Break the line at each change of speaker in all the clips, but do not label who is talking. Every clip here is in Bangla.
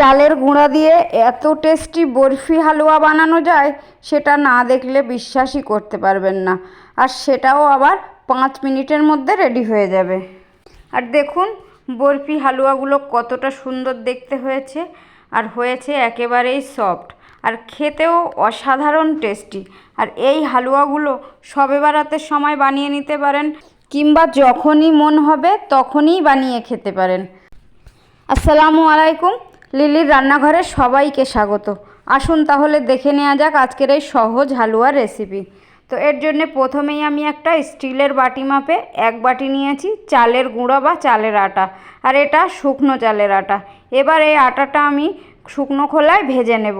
চালের গুঁড়া দিয়ে এত টেস্টি বরফি হালুয়া বানানো যায়, সেটা না দেখলে বিশ্বাসই করতে পারবেন না। আর সেটাও আবার পাঁচ মিনিটের মধ্যে রেডি হয়ে যাবে। আর দেখুন, বরফি হালুয়াগুলো কতটা সুন্দর দেখতে হয়েছে, আর হয়েছে একেবারেই সফট। আর খেতেও অসাধারণ টেস্টি। আর এই হালুয়াগুলো সবে বারাতের সময় বানিয়ে নিতে পারেন, কিংবা যখনই মন হবে তখনই বানিয়ে খেতে পারেন। আসসালামু আলাইকুম। লিলির রান্নাঘরে সবাইকে স্বাগত। আসুন তাহলে দেখে নেওয়া যাক আজকের এই সহজ হালুয়ার রেসিপি তো এর জন্য প্রথমেই আমি একটা স্টিলের বাটি মাপে এক বাটি নিয়েছি, চালের গুঁড়ো বা চালের আটা, আর এটা শুকনো চালের আটা। এবার এই আটাটা আমি শুকনো খোলায় ভেজে নেব।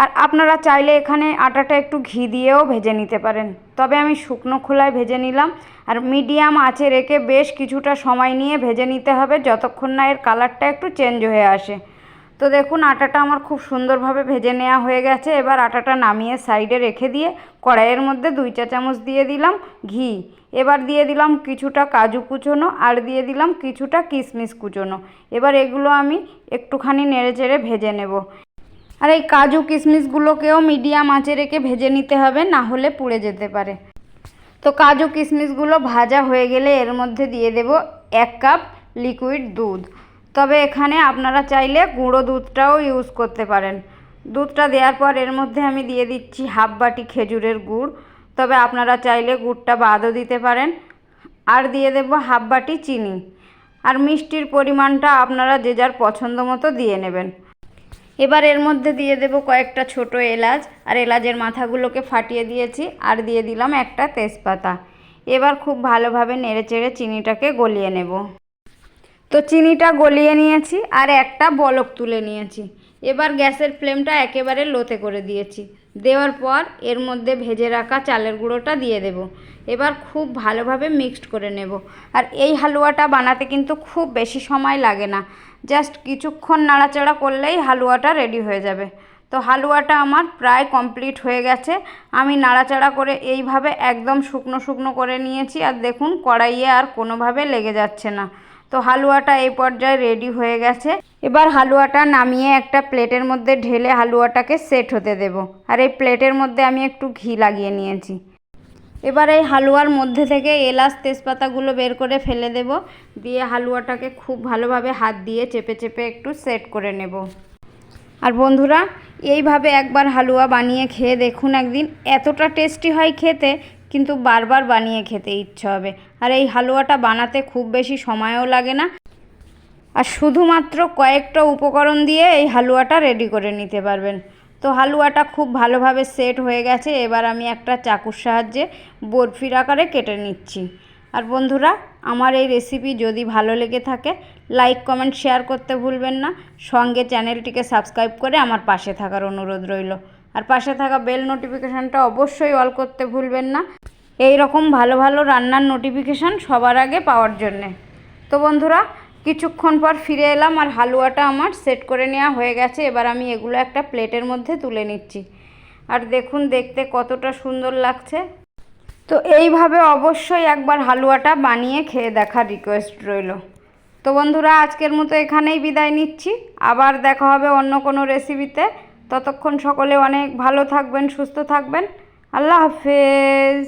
আর আপনারা চাইলে এখানে আটাটা একটু ঘি দিয়েও ভেজে নিতে পারেন। তবে আমি শুকনো খোলায় ভেজে নিলাম, আর মিডিয়াম আঁচে রেখে বেশ কিছুটা সময় নিয়ে ভেজে নিতে হবে, যতক্ষণ না এর কালারটা একটু চেঞ্জ হয়ে আসে। তো দেখুন, আটাটা আমার খুব সুন্দরভাবে ভেজে নেওয়া হয়ে গেছে। এবার আটাটা নামিয়ে সাইডে রেখে দিয়ে কড়াইয়ের মধ্যে দুই চা চামচ দিয়ে দিলাম ঘি। এবার দিয়ে দিলাম কিছুটা কাজু কুচোনো আর দিয়ে দিলাম কিছুটা কিশমিশ কুচোনো। এবার এগুলো আমি একটুখানি নেড়ে চেড়ে ভেজে নেব। আর এই কাজু কিশমিশগুলোকেও মিডিয়াম আঁচে রেখে ভেজে নিতে হবে, না হলে পুড়ে যেতে পারে। তো কাজু কিশমিশগুলো ভাজা হয়ে গেলে এর মধ্যে দিয়ে দেব এক কাপ লিকুইড দুধ। তবে এখানে আপনারা চাইলে গুঁড়ো দুধটাও ইউজ করতে পারেন। দুধটা দেওয়ার পর এর মধ্যে আমি দিয়ে দিচ্ছি হাফ বাটি খেজুরের গুড়। তবে আপনারা চাইলে গুড়টা বাদও দিতে পারেন। আর দিয়ে দেব হাফ বাটি চিনি। আর মিষ্টির পরিমাণটা আপনারা যে যার পছন্দ মতো দিয়ে নেবেন। এবার এর মধ্যে দিয়ে দেব কয়েকটা ছোট এলাচ। আর এলাচের মাথাগুলোকে ফাটিয়ে দিয়েছি। আর দিয়ে দিলাম একটা তেজপাতা। এবার খুব ভালোভাবে নেড়েচেড়ে চিনিটাকে গলিয়ে নেব। তো চিনিটা গলিয়ে নিয়েছি আর একটা বলক তুলে নিয়েছি। এবার গ্যাসের ফ্লেমটা একেবারে লোতে করে দিয়েছি। দেওয়ার পর এর মধ্যে ভেজে রাখা চালের গুঁড়োটা দিয়ে দেব। এবার খুব ভালোভাবে মিক্সড করে নেব। আর এই হালুয়াটা বানাতে কিন্তু খুব বেশি সময় লাগে না। জাস্ট কিছুক্ষণ নাড়াচাড়া করলেই হালুয়াটা রেডি হয়ে যাবে। তো হালুয়াটা আমার প্রায় কমপ্লিট হয়ে গেছে। আমি নাড়াচাড়া করে এইভাবে একদম শুকনো শুকনো করে নিয়েছি। আর দেখুন কড়াইয়ে আর কোনোভাবে লেগে যাচ্ছে না। তো হালুয়াটা এই পর্যায়ে রেডি হয়ে গেছে। এবার হালুয়াটা নামিয়ে একটা প্লেটের মধ্যে ঢেলে হালুয়াটাকে সেট হতে দেব। আর এই প্লেটের মধ্যে আমি একটু ঘি লাগিয়ে নিয়েছি। এবার এই হালুয়ার মধ্যে থেকে এলাচ তেজপাতাগুলো বের করে ফেলে দেব। দিয়ে হালুয়াটাকে খুব ভালোভাবে হাত দিয়ে চেপে চেপে একটু সেট করে নেব। আর বন্ধুরা, এইভাবে একবার হালুয়া বানিয়ে খেয়ে দেখুন একদিন। এতটা টেস্টি হয় খেতে, কিন্তু বারবার বানিয়ে খেতে ইচ্ছে হবে। আর এই হালুয়াটা বানাতে খুব বেশি সময়ও লাগে না। আর শুধুমাত্র কয়েকটা উপকরণ দিয়ে এই হালুয়াটা রেডি করে নিতে পারবেন। তো হালুয়াটা খুব ভালোভাবে সেট হয়ে গেছে, এবার আমি একটা চাকুর সাহায্যে বরফির আকারে কেটে নিচ্ছি। আর বন্ধুরা, আমার এই রেসিপি যদি ভালো লেগে থাকে লাইক কমেন্ট শেয়ার করতে ভুলবেন না। সঙ্গে চ্যানেলটিকে সাবস্ক্রাইব করে আমার পাশে থাকার অনুরোধ রইল। আর পাশে থাকা বেল নোটিফিকেশানটা অবশ্যই অল করতে ভুলবেন না। এই রকম ভালো ভালো রান্নার নোটিফিকেশান সবার আগে পাওয়ার জন্যে। তো বন্ধুরা, কিছুক্ষণ পর ফিরে এলাম আর হালুয়াটা আমার সেট করে নেওয়া হয়ে গেছে। এবার আমি এগুলো একটা প্লেটের মধ্যে তুলে নিচ্ছি। আর দেখুন, দেখতে কতটা সুন্দর লাগছে। তো এইভাবে অবশ্যই একবার হালুয়াটা বানিয়ে খেয়ে দেখার রিকোয়েস্ট রইল। তো বন্ধুরা, আজকের মতো এখানেই বিদায় নিচ্ছি। আবার দেখা হবে অন্য কোনো রেসিপিতে ততক্ষণ সকলে অনেক ভালো থাকবেন, সুস্থ থাকবেন। আল্লাহ হাফেজ।